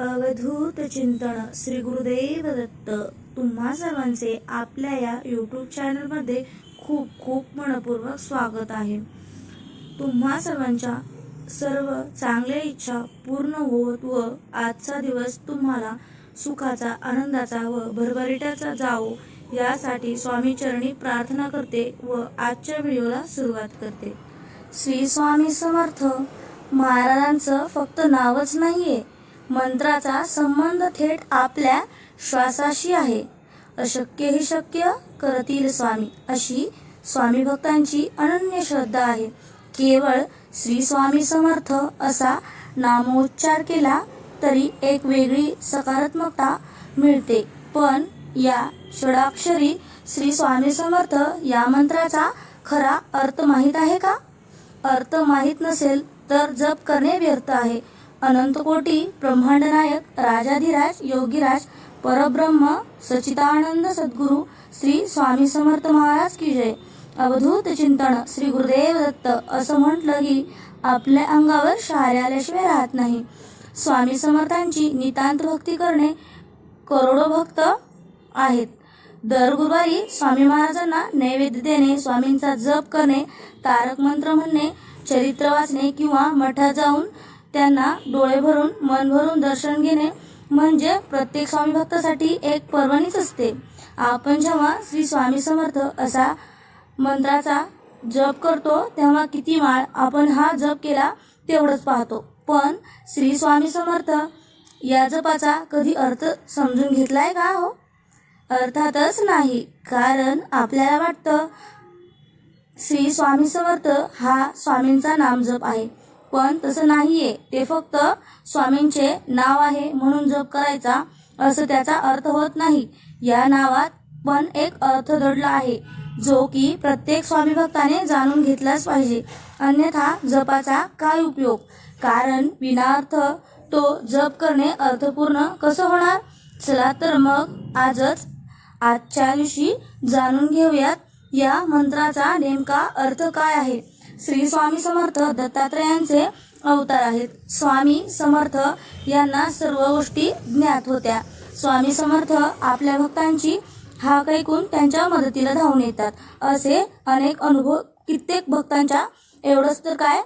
अवधूत चिंतन श्री गुरुदेव दत्त तुम्हा सर्वांचे आपल्या या यूट्यूब चॅनलमध्ये खूप खूप मनपूर्वक स्वागत आहे. तुम्हा सर्वांच्या सर्व चांगल्या इच्छा पूर्ण होत व आजचा दिवस तुम्हाला सुखाचा आनंदाचा व भरभरीट्याचा जावो यासाठी स्वामी चरणी प्रार्थना करते व आजच्या व्हिडिओला सुरुवात करते. श्री स्वामी समर्थ महाराजांचं फक्त नावच नाहीये. मंत्राचा संबंध थेट आपल्या श्वासाशी आहे. अशक्य हे शक्य करतील स्वामी. अशी स्वामी भक्तांची अनन्य श्रद्धा आहे. केवळ श्री स्वामी समर्थ असा नामोच्चार केला तरी एक वेगळी सकारात्मकता मिळते. पण या षडाक्षरी श्री स्वामी समर्थ या मंत्राचा खरा अर्थ माहीत आहे का? अर्थ माहीत नसेल तर जप करणे व्यर्थ आहे. अनंतकोटी ब्रह्मांडनायक नायक राजाधिराज योगीराज परब्रह्म सचिदानंद सद्गुरु श्री स्वामी समर्थ महाराज की जय. अवधूत चिंतन श्री गुरुदेव दत्त असं म्हटलं की आपल्या अंगावर शहारे आल्याशिवाय राहत नाही. स्वामी समर्थांची नितांत भक्ती करणे करोडो भक्त आहेत. दर गुरुवारी स्वामी महाराजांना नैवेद्य देणे स्वामींचा जप करणे तारक मंत्र म्हणणे चरित्र वाचणे किंवा मठात जाऊन त्यांना डोळे भरून मन भरून दर्शन घेणे म्हणजे प्रत्येक स्वामी भक्तासाठी एक पर्वणीच असते. आपण जेव्हा श्री स्वामी समर्थ असा मंत्राचा जप करतो तेव्हा किती माळ आपण हा जप केला तेवढंच पाहतो. पण श्री स्वामी समर्थ या जपाचा कधी अर्थ समजून घेतलाय का हो? अर्थातच नाही कारण आपल्याला वाटतं श्री स्वामी समर्थ हा स्वामींचा नामजप आहे. पण तसं नाहीये. ते फक्त स्वामींचे नाव आहे म्हणून जप करायचा असं त्याचा अर्थ होत नाही. या नावात पण एक अर्थ दडला आहे जो की प्रत्येक स्वामी भक्ताने जाणून घेतलाच पाहिजे. अन्यथा जपाचा काय उपयोग? कारण विनाअर्थ तो जप करणे अर्थपूर्ण कसं होणार? चला तर मग आजच आजच्या दिवशी जाणून घेऊयात. या मंत्राचा नेमका अर्थ काय आहे? श्री स्वामी समर्थ दत्तात्रयांचे अवतार आहेत. स्वामी समर्थ यांना सर्व गोष्टी ज्ञात होत्या. स्वामी समर्थ आपल्या भक्तांची हाक ऐकून त्यांच्या मदतीला धावून येतात. असे अनेक अनुभव कित्येक भक्तांच्या एवढंच तर काय?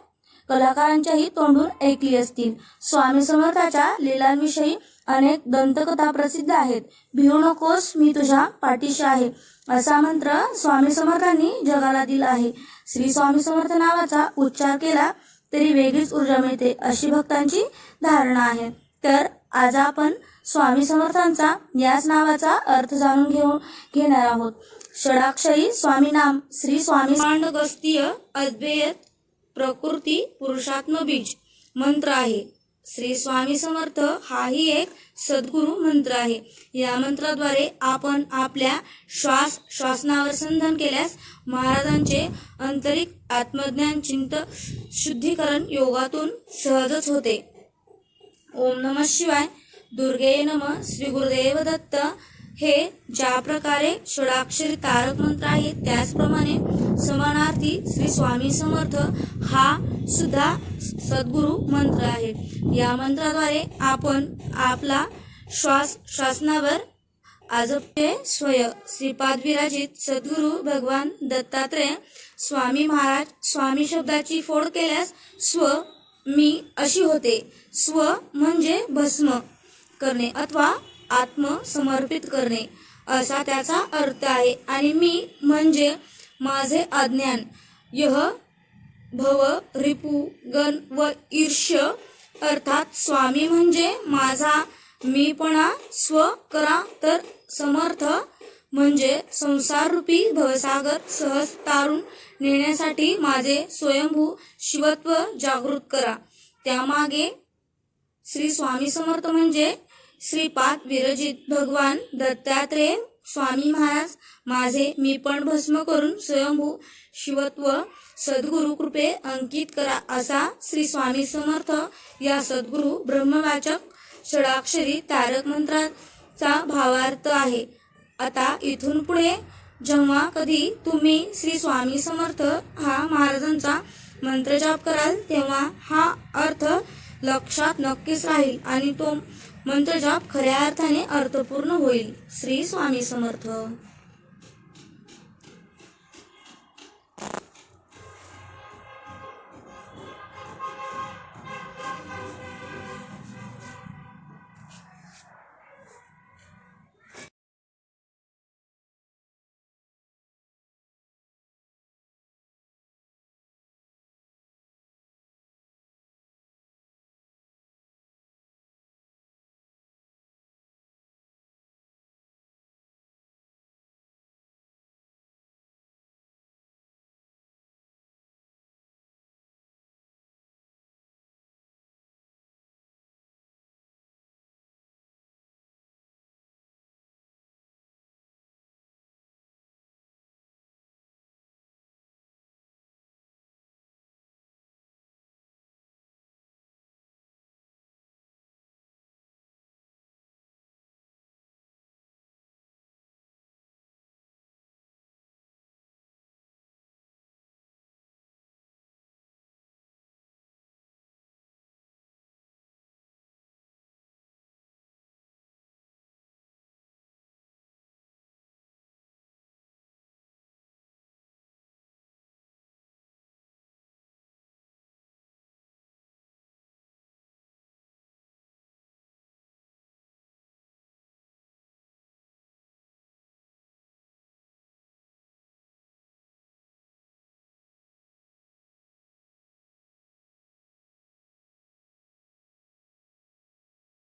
कलाकारांच्याही तोंडून ऐकली असतील. स्वामी समर्थाच्या लीलांविषयी अनेक दंतकथा प्रसिद्ध आहेत. भिवू नकोस मी तुझ्या पाठीशी आहे असा मंत्र स्वामी समर्थांनी जगाला दिला आहे. श्री स्वामी समर्थ नावाचा उच्चार केला तरी वेगळीच ऊर्जा मिळते अशी भक्तांची धारणा आहे. तर आज आपण स्वामी समर्थांचा याच नावाचा अर्थ जाणून घेऊन घेणार आहोत. षडाक्षरी स्वामी नाम श्री स्वामी मांडगस्तीय अद्वैत प्रकृती पुरुषात्म बीज मंत्र आहे. श्री स्वामी समर्थ हाही एक सद्गुरु मंत्र आहे. या मंत्राद्वारे आपण आपल्या श्वास श्वासनावर संधान केल्यास महाराजांचे आंतरिक आत्मज्ञान चिंत शुद्धीकरण योगातून सहजच होते. ओम नम शिवाय दुर्गे नम श्री गुरुदेव दत्त हे ज्या प्रकारे षडाक्षरी तारक मंत्र आहे त्याचप्रमाणे समानार्थी श्री स्वामी समर्थ हा सुद्धा सद्गुरु मंत्र आहे. या मंत्राद्वारे आपण आपला श्वास श्वासनावर आजपते स्वय श्रीपाद विराजित सद्गुरु भगवान दत्तात्रय स्वामी महाराज स्वामी शब्दाची फोड केल्यास स्व मी अशी होते. स्व म्हणजे भस्म करणे अथवा आत्मसमर्पित करणे. असा त्याचा अर्थ आहे. आणि मी म्हणजे माझे अज्ञान. यह भव रिपू गण व ईर्ष्य. अर्थात स्वामी म्हणजे माझा मीपणा स्व करा तर समर्थ. म्हणजे संसाररूपी भवसागर सहज तारून नेण्यासाठी माझे स्वयंभू शिवत्व जागृत करा. त्यामागे श्री स्वामी समर्थ म्हणजे श्रीपाद विरजित भगवान दत्तात्रेय स्वामी महाराज माझे मी पण भस्म करून स्वयंभू शिवत्व सद्गुरु कृपे अंकित करा असा श्री स्वामी समर्थ या सद्गुरु ब्रह्मवाचक षडाक्षरी तारक मंत्राचा भावार्थ आहे. आता इथून पुढे जेव्हा कधी तुम्ही श्री स्वामी समर्थ हा महाराजांचा मंत्र जाप कराल तेव्हा हा अर्थ लक्षात नक्कीच राहील आणि तो मंत्रजाप खऱ्या अर्थाने अर्थपूर्ण होईल. श्री स्वामी समर्थ.